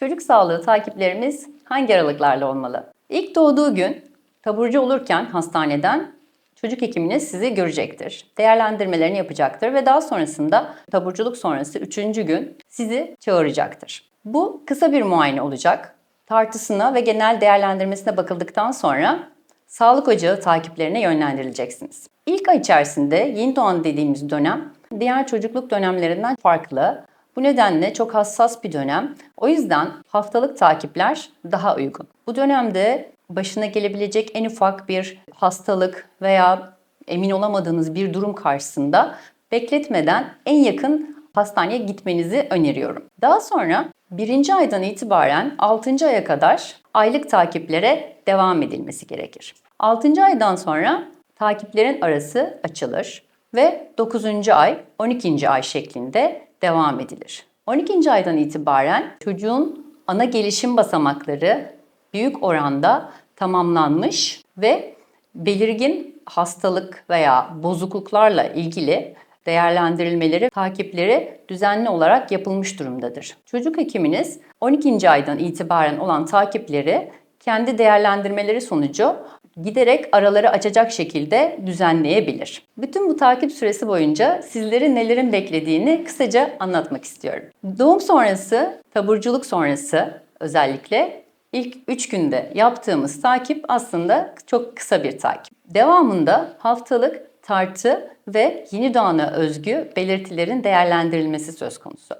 Çocuk sağlığı takiplerimiz hangi aralıklarla olmalı? İlk doğduğu gün taburcu olurken hastaneden çocuk hekiminiz sizi görecektir. Değerlendirmelerini yapacaktır ve daha sonrasında taburculuk sonrası 3. gün sizi çağıracaktır. Bu kısa bir muayene olacak. Tartısına ve genel değerlendirmesine bakıldıktan sonra sağlık ocağı takiplerine yönlendirileceksiniz. İlk ay içerisinde yeni doğan dediğimiz dönem diğer çocukluk dönemlerinden farklı. Bu nedenle çok hassas bir dönem. O yüzden haftalık takipler daha uygun. Bu dönemde başına gelebilecek en ufak bir hastalık veya emin olamadığınız bir durum karşısında bekletmeden en yakın hastaneye gitmenizi öneriyorum. Daha sonra birinci aydan itibaren 6. aya kadar aylık takiplere devam edilmesi gerekir. 6. aydan sonra takiplerin arası açılır ve 9. ay 12. ay şeklinde devam edilir. 12. aydan itibaren çocuğun ana gelişim basamakları büyük oranda tamamlanmış ve belirgin hastalık veya bozukluklarla ilgili değerlendirilmeleri, takipleri düzenli olarak yapılmış durumdadır. Çocuk hekiminiz 12. aydan itibaren olan takipleri kendi değerlendirmeleri sonucu giderek araları açacak şekilde düzenleyebilir. Bütün bu takip süresi boyunca sizleri nelerin beklediğini kısaca anlatmak istiyorum. Doğum sonrası, taburculuk sonrası özellikle ilk 3 günde yaptığımız takip aslında çok kısa bir takip. Devamında haftalık tartı ve yeni doğana özgü belirtilerin değerlendirilmesi söz konusu.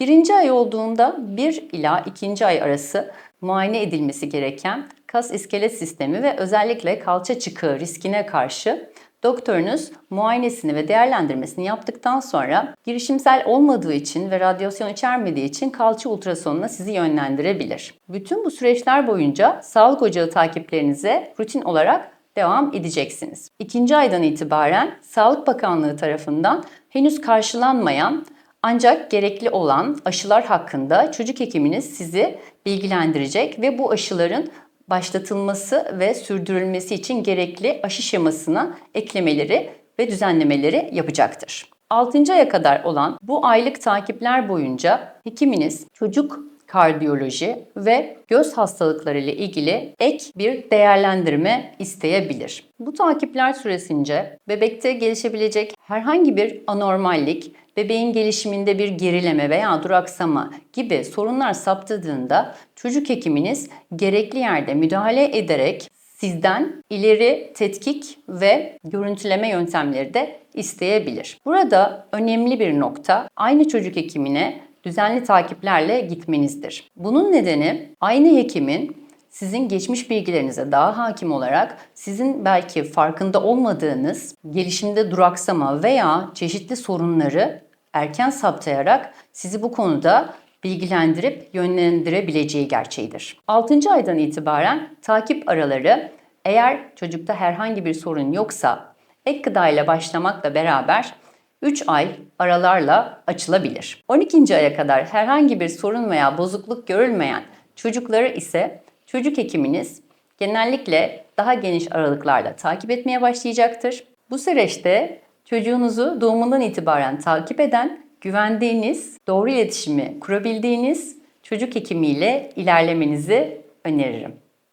Birinci ay olduğunda 1 ila 2. ay arası muayene edilmesi gereken kas iskelet sistemi ve özellikle kalça çıkığı riskine karşı doktorunuz muayenesini ve değerlendirmesini yaptıktan sonra girişimsel olmadığı için ve radyasyon içermediği için kalça ultrasonuna sizi yönlendirebilir. Bütün bu süreçler boyunca sağlık ocağı takiplerinize rutin olarak devam edeceksiniz. İkinci aydan itibaren Sağlık Bakanlığı tarafından henüz karşılanmayan ancak gerekli olan aşılar hakkında çocuk hekiminiz sizi bilgilendirecek ve bu aşıların başlatılması ve sürdürülmesi için gerekli aşı şemasına eklemeleri ve düzenlemeleri yapacaktır. 6. aya kadar olan bu aylık takipler boyunca hekiminiz çocuk kardiyoloji ve göz hastalıkları ile ilgili ek bir değerlendirme isteyebilir. Bu takipler süresince bebekte gelişebilecek herhangi bir anormallik, bebeğin gelişiminde bir gerileme veya duraksama gibi sorunlar saptadığında çocuk hekiminiz gerekli yerde müdahale ederek sizden ileri tetkik ve görüntüleme yöntemleri de isteyebilir. Burada önemli bir nokta aynı çocuk hekimine düzenli takiplerle gitmenizdir. Bunun nedeni aynı hekimin sizin geçmiş bilgilerinize daha hakim olarak sizin belki farkında olmadığınız gelişimde duraksama veya çeşitli sorunları erken saptayarak sizi bu konuda bilgilendirip yönlendirebileceği gerçeğidir. 6. aydan itibaren takip araları eğer çocukta herhangi bir sorun yoksa ek gıda ile başlamakla beraber 3 ay aralarla açılabilir. 12. aya kadar herhangi bir sorun veya bozukluk görülmeyen çocukları ise çocuk hekiminiz genellikle daha geniş aralıklarla takip etmeye başlayacaktır. Bu süreçte çocuğunuzu doğumundan itibaren takip eden, güvendiğiniz, doğru iletişimi kurabildiğiniz çocuk hekimiyle ilerlemenizi öneririm.